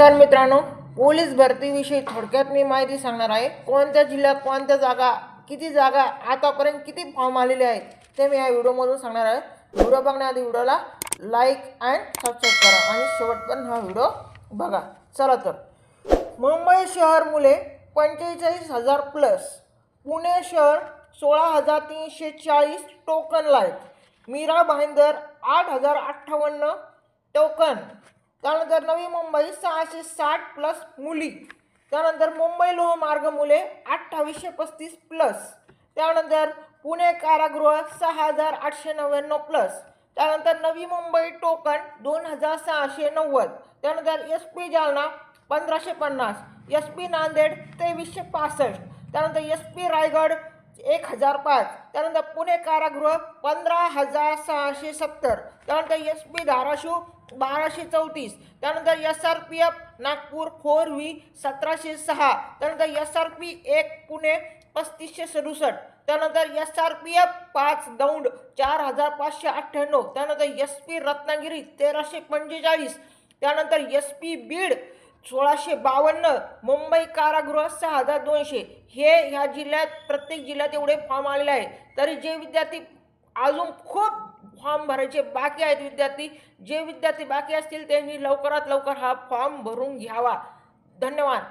तर मित्रांनो पोलीस भरतीविषयी थोडक्यात मी माहिती सांगणार आहे. कोणत्या जिल्ह्यात कोणत्या जागा किती जागा आतापर्यंत किती फॉर्म आलेले आहेत ते मी या व्हिडिओमधून सांगणार आहे. व्हिडिओ बघण्याआधी व्हिडिओला लाईक अँड सबस्क्राईब करा आणि शेवटपर्यंत हा व्हिडिओ बघा. चला तर. मुंबई शहर मुले पंचेचाळीस हजार प्लस पुणे शहर सोळा हजार तीनशे चाळीस टोकन लाइट मीरा भाईंदर आठ हजार अठ्ठावन्न टोकन त्यानंतर नवी मुंबई सहाशे साठ प्लस मुली त्यानंतर मुंबई लोहमार्ग मुले अठ्ठावीसशे पस्तीस प्लस त्यानंतर पुणे कारागृह सहा हजार आठशे नव्याण्णव प्लस त्यानंतर नवी मुंबई टोकन दोन हजार सहाशे नव्वद त्यानंतर एस पी जालना पंधराशे पन्नास एस पी नांदेड तेवीसशे पासष्ट त्यानंतर एस पी रायगड एक हजार पाच. त्यानंतर पुणे कारागृह पंधरा हजार सहाशे सत्तर. त्यानंतर एस पी धाराशिव बाराशे चौतीस. त्यानंतर S R P F Nagpur four V सतराशे सहा. त्यानंतर एस आर पी एक पुणे पस्तीसशे सदुसष्ट. त्यानंतर एस आर पी एफ पाच दौंड चार हजार पाचशे अठ्ठ्याण्णव. त्यानंतर एस पी रत्नागिरी तेराशे पंचेचाळीस. त्यानंतर एस पी बीड सोळाशे बावन्न मुंबई कारागृह सहा हजार दोनशे. हे ह्या जिल्ह्यात प्रत्येक जिल्ह्यात एवढे फॉर्म आलेले आहे तरी जे विद्यार्थी अजून खूप फॉर्म भरायचे बाकी आहेत विद्यार्थी जे विद्यार्थी बाकी असतील त्यांनी लवकरात लवकर हा फॉर्म भरून घ्यावा. धन्यवाद.